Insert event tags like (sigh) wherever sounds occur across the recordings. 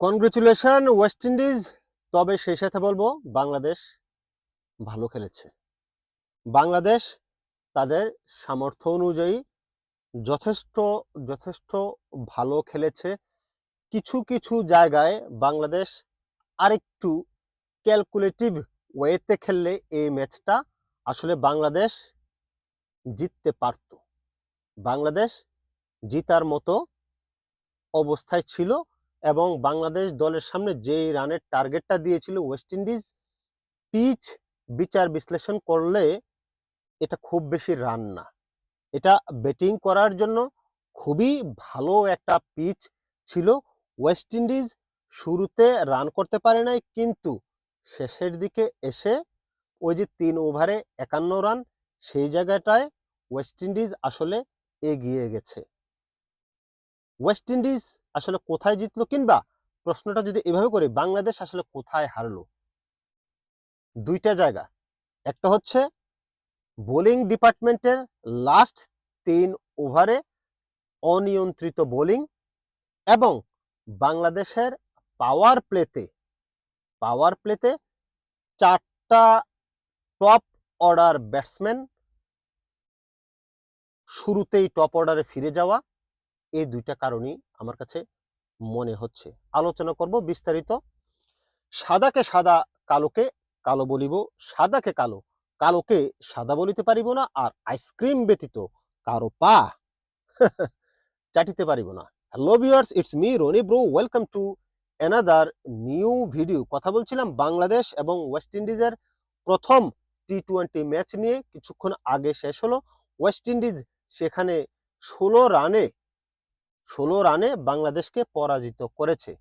Congratulation West Indies তবে সেই সাথে বলব, বাংলাদেশ ভালো খেলেছে। বাংলাদেশ তাদের সামর্থ্য অনুযায়ী যথেষ্ট যথেষ্ট ভালো খেলেছে। কিছু কিছু জায়গায় বাংলাদেশ আরেকটু ক্যালকুলেটিভ ওয়েতে খেললে এই ম্যাচটা আসলে বাংলাদেশ জিততে পারত। বাংলাদেশ জিতার মতো অবস্থায় ছিল। এবং বাংলাদেশ দলের সামনে যেই রানের টার্গেটটা দিয়েছিল ওয়েস্ট ইন্ডিজ, পিচ বিচার বিশ্লেষণ করলে এটা খুব বেশি রান না। এটা ব্যাটিং করার জন্য খুবই ভালো একটা পিচ ছিল। ওয়েস্ট ইন্ডিজ শুরুতে রান করতে পারে নাই, কিন্তু শেষের দিকে এসে ওই যে তিন ওভারে একান্ন রান, সেই জায়গাটায় ওয়েস্ট ইন্ডিজ আসলে এগিয়ে গেছে। ওয়েস্ট ইন্ডিজ আসলে কোথায় জিতলো কিংবা প্রশ্নটা যদি এভাবে করি, বাংলাদেশ আসলে কোথায় হারলো? দুইটা জায়গা। একটা হচ্ছে বোলিং ডিপার্টমেন্টের লাস্ট তিন ওভারে অনিয়ন্ত্রিত বোলিং এবং বাংলাদেশের পাওয়ার প্লেতে পাওয়ার প্লেতে চারটা টপ অর্ডার ব্যাটসম্যান শুরুতেই টপ অর্ডারে ফিরে যাওয়া এই দুইটা কারণই আমার কাছে মনে হচ্ছে। আলোচনা করব বিস্তারিত। সাদাকে সাদা, কালোকে কালো বলিব। সাদাকে কালো, কালোকে সাদা বলিতে পারিব না আর আইসক্রিম ব্যতীত কারও পা (laughs) চাটিতে পারিব না। Hello viewers it's me Rony bro welcome to another new video কথা বলছিলাম বাংলাদেশ এবং ওয়েস্ট ইন্ডিজের প্রথম টি টোয়েন্টি ম্যাচ নিয়ে। কিছুক্ষণ আগে শেষ হলো। ওয়েস্ট ইন্ডিজ সেখানে ষোলো রানে ষোলো রানে বাংলাদেশকে পরাজিত করেছে।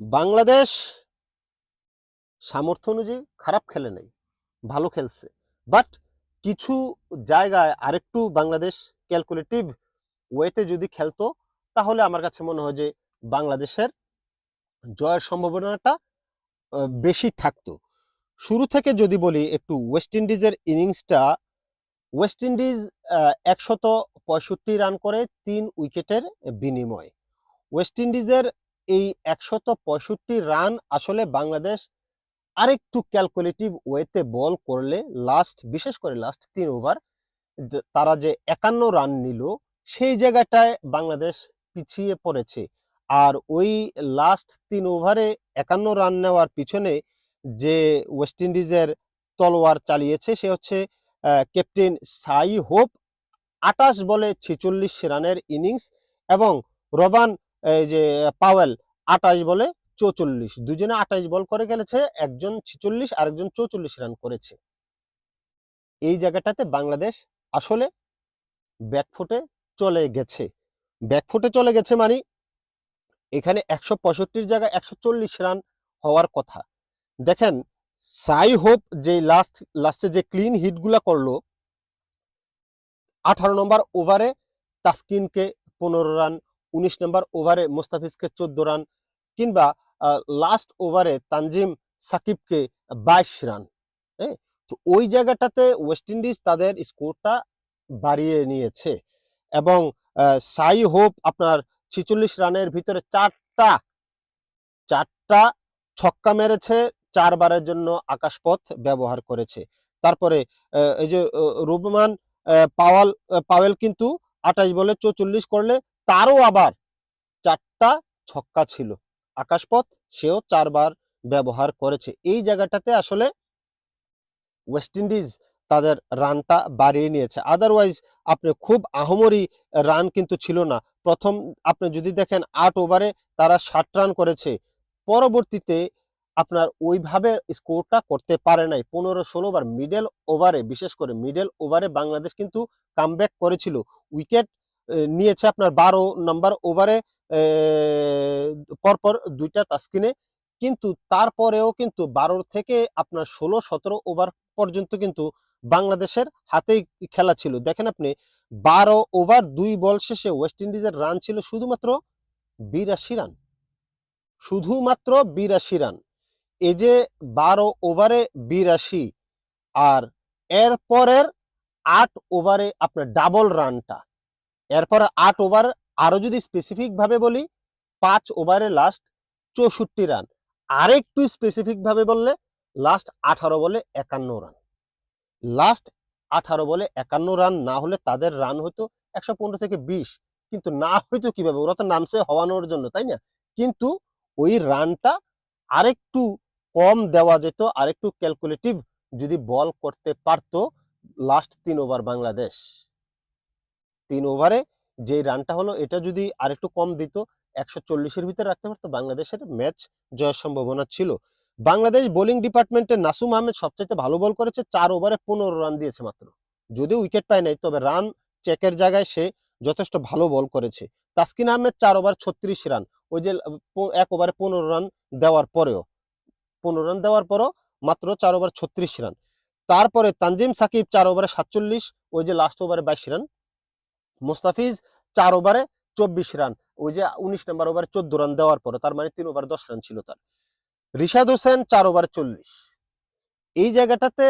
বাংলাদেশ সামর্থ্য অনুযায়ী খারাপ খেলে নাই, ভালো খেলছে। বাট কিছু জায়গায় আরেকটু বাংলাদেশ ক্যালকুলেটিভ ওয়েতে যদি খেলতো, তাহলে আমার কাছে মনে হয় যে বাংলাদেশের জয়ের সম্ভাবনাটা বেশি থাকতো। শুরু থেকে যদি বলি একটু ওয়েস্ট ইন্ডিজের ইনিংসটা ওয়েস্ট ইন্ডিজ একশত পঁয়ষট্টি রান করে তিন উইকেটের বিনিময়। ওয়েস্ট ইন্ডিজের এই একশত পঁয়ষট্টি রান আসলে বাংলাদেশ আরেকটু ক্যালকুলেটিভ ওয়েতে বল করলে লাস্ট বিশেষ করে লাস্ট তিন ওভার তারা যে একান্ন রান নিল, সেই জায়গাটায় বাংলাদেশ পিছিয়ে পড়েছে। আর ওই লাস্ট তিন ওভারে একান্ন রান নেওয়ার পিছনে যে ওয়েস্ট ইন্ডিজের তলোয়ার চালিয়েছে, সে হচ্ছে ক্যাপ্টেন সাই হোপ আটাশ বলে ছেচল্লিশ রানের ইনিংস এবং রবান যে, পাওয়েল আটাশ বলে চৌচল্লিশ। দুজনে আটাইশ বল করে গেলেছে, একজন ছিচল্লিশ, আরেকজন চৌচল্লিশ রান করেছে। এই জায়গাটাতে বাংলাদেশ আসলে ব্যাকফুটে চলে গেছে। ব্যাকফুটে চলে গেছে মানে এখানে একশো পঁয়ষট্টির জায়গায় একশো চল্লিশ রান হওয়ার কথা। দেখেন সাই হোপ যে লাস্ট লাস্টে যে ক্লিন হিটগুলো করল, আঠারো নম্বর ওভারে তাসকিনকে পনেরো রান উনিশ নম্বর ওভারে মুস্তাফিজকে চোদ্দ রান কিংবা লাস্ট ওভারে তানজিম সাকিবকে বাইশ রান হ্যাঁ তো ওই জায়গাটাতে ওয়েস্ট ইন্ডিজ তাদের স্কোরটা বাড়িয়ে নিয়েছে এবং সাই হোপ আপনার ছিচল্লিশ রানের ভিতরে চারটা চারটা ছক্কা মেরেছে চারবারের জন্য আকাশপথ ব্যবহার করেছে। তারপরে এই যে রুবমান পাওয়াল পাওয়েল কিন্তু আঠাশ বলে চৌচল্লিশ করলে তারও আবার চারটা ছক্কা ছিল। আকাশপথ সেও চারবার ব্যবহার করেছে। এই জায়গাটাতে আসলে ওয়েস্ট ইন্ডিজ তাদের রানটা বাড়িয়ে নিয়েছে। আদারওয়াইজ আপনি খুব আহমরি রান কিন্তু ছিল না। প্রথম আপনি যদি দেখেন আট ওভারে তারা ষাট রান করেছে। পরবর্তীতে আপনার ওইভাবে স্কোরটা করতে পারে নাই। পনেরো, ষোলো বার মিডল ওভারে বিশেষ করে মিডল ওভারে বাংলাদেশ কিন্তু কামব্যাক করেছিল। উইকেট নিয়েছে আপনার বারো নম্বর ওভারে পরপর দুইটা তাস্কিনে কিন্তু তারপরেও কিন্তু বারো থেকে আপনার ষোলো, সতেরো ওভার পর্যন্ত কিন্তু বাংলাদেশের হাতেই খেলা ছিল। দেখেন আপনি, বারো ওভার দুই বল শেষে ওয়েস্ট ইন্ডিজের রান ছিল শুধুমাত্র বিরাশি রান। শুধুমাত্র বিরাশি রান। এই যে বারো ওভারে বিরাশি আর এরপরের আট ওভারে আপনার ডাবল রানটা এরপর আট ওভার আরও যদি স্পেসিফিক ভাবে বলি, পাঁচ ওভারে লাস্ট চৌষট্টি রান আরেকটু স্পেসিফিক ভাবে বললে লাস্ট আঠারো বলে একান্ন রান লাস্ট আঠারো বলে একান্ন রান না হলে তাদের রান হতো একশো পনেরো থেকে বিশ। কিন্তু না হয়তো কীভাবে, ওরা তো নামছে হওয়ানোর জন্য, তাই না? কিন্তু ওই রানটা আরেকটু কম দেওয়া যেত। আরেকটু ক্যালকুলেটিভ যদি বল করতে পারতো লাস্ট তিন ওভার বাংলাদেশ। তিন ওভারে যে রানটা হলো, এটা যদি আরেকটু কম দিত, একশো চল্লিশের ভিতরে রাখতে পারতো, বাংলাদেশের ম্যাচ জয়ের সম্ভাবনা ছিল। বাংলাদেশ বোলিং ডিপার্টমেন্টে নাসুম আহমেদ সবচাইতে ভালো বল করেছে, চার ওভারে পনেরো রান দিয়েছে মাত্র। যদিও উইকেট পায় নাই, তবে রান চেকের জায়গায় সে যথেষ্ট ভালো বল করেছে। তাসকিন আহমেদ চার ওভার ছত্রিশ রান ওই যে এক ওভারে পনেরো রান দেওয়ার পরেও। পনেরো রান দেওয়ার পরও মাত্র চার ওভার ছত্রিশ রান তারপরে তানজিম সাকিব চার ওভারে সাতচল্লিশ, ওই যে লাস্ট ওভারে বাইশ রান মুস্তাফিজ চার ওভারে চব্বিশ রান ওই যে উনিশ নম্বর ওভারে চোদ্দ রান দেওয়ার পরে তার মানে তিন ওভার দশ রান ছিল তার। রিশাদ হোসেন চার ওভারে চল্লিশ। এই জায়গাটাতে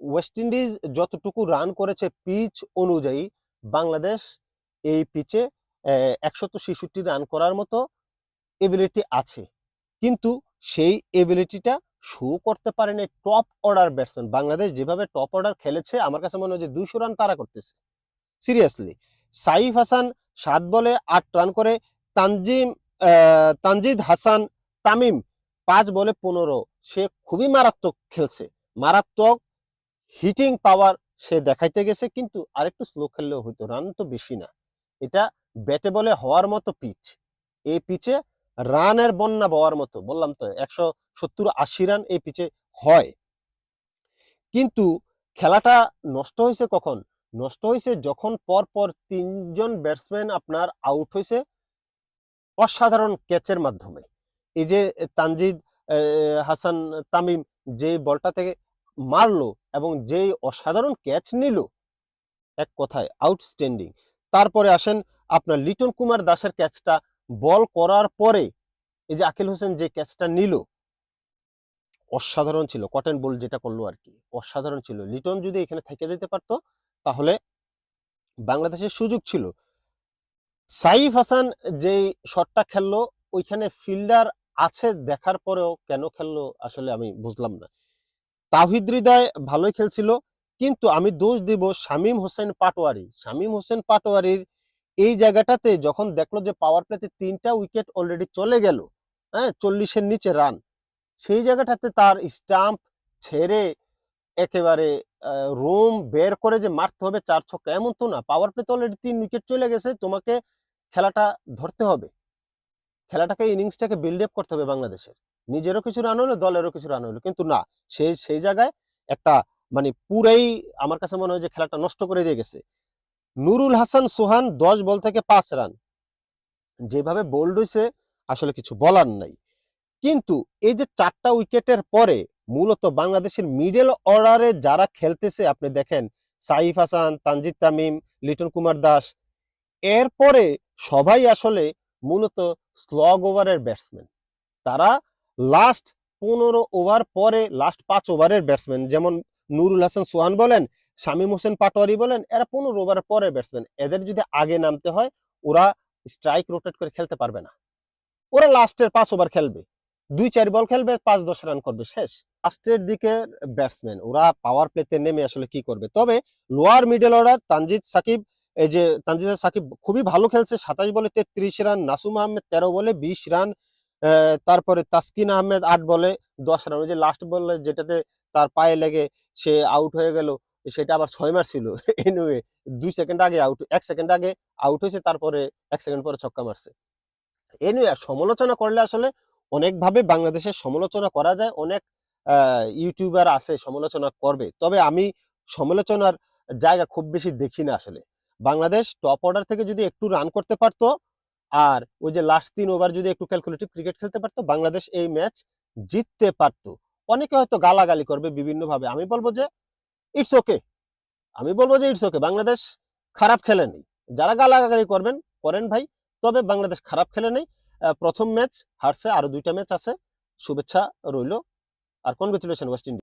ওয়েস্ট ইন্ডিজ যতটুকু রান করেছে পিচ অনুযায়ী, বাংলাদেশ এই পিচে একশত ছেষট্টি রান করার মতো এবিলিটি আছে। কিন্তু সেই এবিলিটিটা শো করতে পারেনি টপ অর্ডার ব্যাটসম্যান বাংলাদেশ যেভাবে টপ অর্ডার খেলেছে, আমার কাছে মনে হয় যে দুইশো রান তারা করতেছে। সিরিয়াসলি সাইফ হাসান সাত বলে আট রান করে, তানজিম তানজিদ হাসান তামিম পাঁচ বলে পনেরো। সে খুবই মারাত্মক খেলছে। মারাত্মক হিটিং পাওয়ার সে দেখাইতে গেছে, কিন্তু আরেকটু স্লো খেললেও হইতো রান তো বেশি না। এটা ব্যাটে বলে হওয়ার মতো পিচ এই পিচে রানের বন্যা বওয়ার মতো, বললাম তো, একশো সত্তর আশি রান এই পিচে হয়। কিন্তু খেলাটা নষ্ট হয়েছে কখন? নষ্ট হয়েছে যখন পর পর তিনজন ব্যাটসম্যান আপনার আউট হয়েছে অসাধারণ ক্যাচের মাধ্যমে। এই যে তানজিদ হাসান তামিম যে বলটা থেকে মারলো এবং যেই অসাধারণ ক্যাচ নিল, এক কথায় আউটস্ট্যান্ডিং তারপরে আসেন আপনার লিটন কুমার দাসের ক্যাচটা বল করার পরে এই যে আকিল হোসেন যে ক্যাচটা নিল, অসাধারণ ছিল। কটেন বল যেটা করল আর কি, অসাধারণ ছিল। লিটন যদি এখানে থেকে যেতে পারতো, তাহলে বাংলাদেশের সুযোগ ছিল। সাইফ হাসান যেই শটটা খেললো, ওইখানে ফিল্ডার আছে দেখার পরেও কেন খেললো আসলে আমি বুঝলাম না। তাহিদ হৃদয় ভালোই খেলছিল, কিন্তু আমি দোষ দিব শামীম হোসেন পাটোয়ারি। শামীম হোসেন পাটোয়ারির এই জায়গাটাতে যখন দেখল যে পাওয়ার প্লেতে তিনটা উইকেট অলরেডি চলে গেল হ্যাঁ চল্লিশের নিচে রান সেই জায়গাটাতে তার স্টাম্প ছেড়ে একেবারে রোম বের করে যে মারতে হবে চার ছক্কা, এমন তো না পাওয়ার প্লেতে অলরেডি তিন উইকেট চলে গেছে, তোমাকে খেলাটা ধরতে হবে। খেলাটাকে ইনিংসটাকে বিল্ড আপ করতে হবে বাংলাদেশের। নিজেরও কিছু রান হলো, দলেরও কিছু রান হলো, কিন্তু না সেই সেই জায়গায় একটা মানে পুরাই আমার কাছে মনে হয় যে খেলাটা নষ্ট করে দিয়ে গেছে। নুরুল হাসান সোহান দশ বল থেকে পাঁচ রান। যেভাবে বোল্ড হয়েছে আসলে কিছু বলার নাই। কিন্তু এই যে চারটা উইকেটের পরে মূলত বাংলাদেশের মিডল অর্ডারে যারা খেলতেছে, আপনি দেখেন, সাইফ হাসান, তানজিদ তামিম, লিটন কুমার দাস, এরপরে সবাই আসলে মূলত স্লগ ওভারের ব্যাটসম্যান তারা লাস্ট পনেরো ওভার পরে লাস্ট পাঁচ ওভারের ব্যাটসম্যান যেমন নুরুল হাসান সোহান বলেন, শামীম হোসেন পাটোয়ারি বলেন, এরা পনেরো ওভারের পরে ব্যাটসম্যান এদের যদি আগে নামতে হয়, ওরা স্ট্রাইক রোটেট করে খেলতে পারবে না। ওরা লাস্টের পাঁচ ওভার খেলবে। দুই চার বল খেলবে, পাঁচ দশ রান করবে, শেষ। লাস্টের দিকে ব্যাটসম্যান ওরা পাওয়ার প্লেতে নেমে আসলে কি করবে? তবে lower middle order Tanzid Shakib, এই যে তানজিদ সাকিব খুবই ভালো খেলছে, সাতাশ বলে তেত্রিশ রান নাসুম আহমেদ তেরো বলে বিশ রান তারপরে তাসকিন আহমেদ আট বলে, দশ রান। ওই যে লাস্ট বলে যেটাতে তার পায়ে লেগে সে আউট হয়ে গেল, সেটা আবার ছয় মারছিল এনিওয়ে দুই সেকেন্ড আগে আউট এক সেকেন্ড আগে আউট হয়েছে, তারপরে এক সেকেন্ড পরে ছক্কা মারছে। এনিওয়ে সমালোচনা করলে আসলে অনেকভাবে বাংলাদেশের সমালোচনা করা যায়, অনেক ইউটিউবার আছে সমালোচনা করবে। তবে আমি সমালোচনার জায়গা খুব বেশি দেখি না আসলে। বাংলাদেশ টপ অর্ডার থেকে যদি একটু রান করতে পারতো আর ওই যে লাস্ট তিন ওভার যদি একটু ক্যালকুলেটিভ ক্রিকেট খেলতে পারতো, বাংলাদেশ এই ম্যাচ জিততে পারতো। অনেকে হয়তো গালাগালি করবে বিভিন্ন ভাবে আমি বলব যে ইটস ওকে আমি বলব যে ইটস ওকে বাংলাদেশ খারাপ খেলেনি যারা গালাগালি করবেন, করেন ভাই। তবে বাংলাদেশ খারাপ খেলে নেই। প্রথম ম্যাচ হারছে, আরও দুইটা ম্যাচ আছে। শুভেচ্ছা রইল। আর কনগ্রেচুলেশন ওয়েস্ট ইন্ডিজ